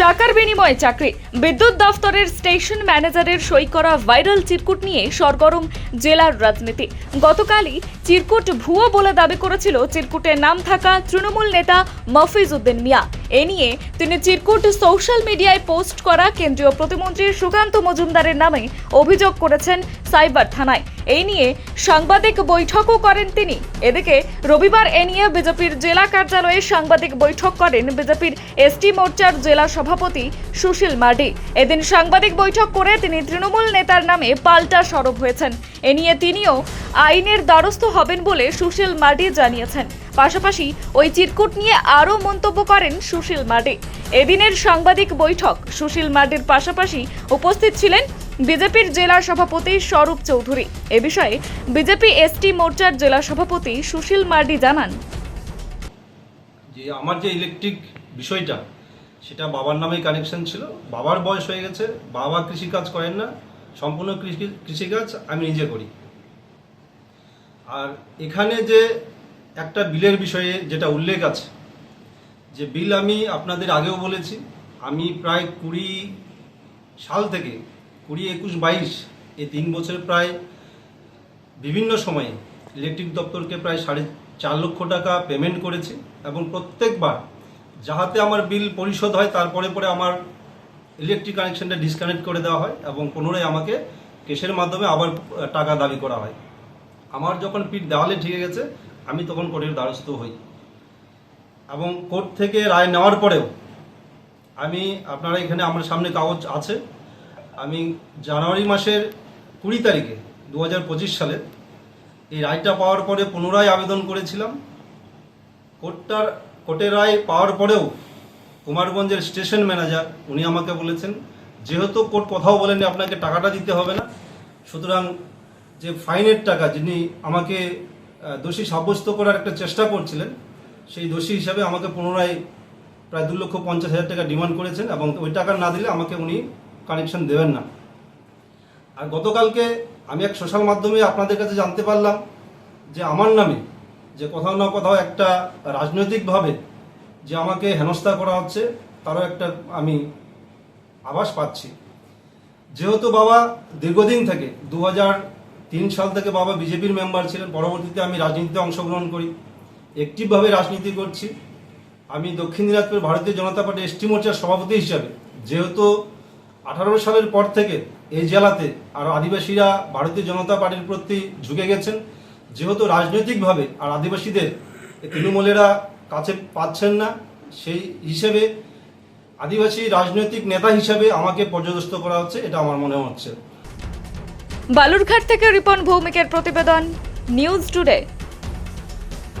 টাকার বিনিময়ে চাকরি। বিদ্যুৎ দফতরের স্টেশন ম্যানেজারের সই করা ভাইরাল চিরকুট নিয়ে সরগরম জেলার রাজনীতি। গতকালই চিরকুট ভুয়ো বলে দাবি করেছিল। চিরকুটের নাম থাকা তৃণমূল নেতা মফিজ উদ্দিন মিয়া। এ নিয়ে তিনি চিরকুট সোশ্যাল মিডিয়ায় পোস্ট করা কেন্দ্রীয় প্রতিমন্ত্রী সুকান্ত মজুমদারের নামে অভিযোগ করেছেন সাইবার থানায়। এই নিয়ে সাংবাদিক বৈঠকও করেন তিনি। এদিকে রবিবার এ নিয়ে বিজেপির জেলা কার্যালয়ে সাংবাদিক বৈঠক করেন বিজেপির এসটি মোর্চার জেলা সভাপতি সুশীল মার্ডি। এদিন সাংবাদিক বৈঠক করে তিনি তৃণমূল নেতার নামে পাল্টা সরব হয়েছেন। এ নিয়ে তিনিও আইনের দ্বারস্থ হবেন বলে সুশীল মার্ডি জানিয়েছেন। পাশাপাশি ওই চিরকুট নিয়ে আরও মন্তব্য করেন সুশীল মার্ডি। এদিনের সাংবাদিক বৈঠক, সুশীল মার্ডির পাশাপাশি উপস্থিত ছিলেন বিজেপির জেলা সভাপতি স্বরূপ চৌধুরী। এ বিষয়ে বিজেপি এসটি মোর্চার জেলা সভাপতি সুশীল মার্ডি জানান। যে আমার যে ইলেকট্রিক বিষয়টা, সেটা বাবার নামেই কানেকশন ছিল। বাবার বয়স হয়ে গেছে, বাবা কৃষিকাজ করেন না। সম্পূর্ণ কৃষি কৃষিকাজ আমি নিজে করি। আর এখানে যে একটা বিলের বিষয়ে যেটা উল্লেখ আছে, যে বিল আমি আপনাদের আগেও বলেছি, আমি প্রায় কুড়ি সাল থেকে কুড়ি একুশ বাইশ এই তিন বছর প্রায় বিভিন্ন সময়ে ইলেকট্রিক দপ্তরকে প্রায় সাড়ে চার লক্ষ টাকা পেমেন্ট করেছি এবং প্রত্যেকবার যাহাতে আমার বিল পরিশোধ হয়, তারপরে পরে আমার ইলেকট্রিক কানেকশনটা ডিসকানেক্ট করে দেওয়া হয় এবং পুনরায় আমাকে কেসের মাধ্যমে আবার টাকা দাবি করা হয়। আমার যখন পিঠ দেওয়ালে ঠেকে গেছে, আমি তখন কোর্টের দ্বারস্থ হই। এবং কোর্ট থেকে রায় নেওয়ার পরেও আমি, আপনারা এখানে আমার সামনে কাগজ আছে, আমি জানুয়ারি মাসের কুড়ি তারিখে দু হাজার পঁচিশ সালে এই রায়টা পাওয়ার পরে পুনরায় আবেদন করেছিলাম। কোর্টটার, কোর্টের রায় পাওয়ার পরেও কুমারগঞ্জের স্টেশন ম্যানেজার, উনি আমাকে বলেছেন, যেহেতু কোর্ট কোথাও বলেনি আপনাকে টাকাটা দিতে হবে না। সুতরাং যে ফাইনের টাকা, যিনি আমাকে দোষী সাব্যস্ত করার একটা চেষ্টা করছিলেন, সেই দোষী হিসাবে আমাকে পুনরায় প্রায় দু লক্ষ পঞ্চাশ হাজার টাকা ডিমান্ড করেছেন এবং ওই টাকা না দিলে আমাকে উনি কানেকশন দেবেন না। আর গতকালকে আমি এক সোশ্যাল মাধ্যমে আপনাদের কাছে জানতে পারলাম যে আমার নামে যে কোথাও না কোথাও একটা রাজনৈতিকভাবে যে আমাকে হেনস্থা করা হচ্ছে, তারও একটা আমি আভাস পাচ্ছি। যেহেতু বাবা দীর্ঘদিন থেকে দু তিন সাল থেকে বাবা বিজেপির মেম্বার ছিলেন, পরবর্তীতে আমি রাজনীতিতে অংশগ্রহণ করি অ্যাক্টিভভাবে রাজনীতি করছি। আমি দক্ষিণ দিনাজপুর ভারতীয় জনতা পার্টি এসটি মোর্চার সভাপতি হিসাবে, যেহেতু আঠারো সালের পর থেকে এই জেলাতে আর আদিবাসীরা ভারতীয় জনতা পার্টির প্রতি ঝুঁকে গেছেন, যেহেতু রাজনৈতিকভাবে আর আদিবাসীদের তৃণমূলেরা কাছে পাচ্ছেন না, সেই হিসেবে আদিবাসী রাজনৈতিক নেতা হিসেবে আমাকে পর্যদস্ত করা হচ্ছে, এটা আমার মনে হচ্ছে। বালুরঘাট থেকে রিপন ভৌমিকের প্রতিবেদন, নিউজ টুডে।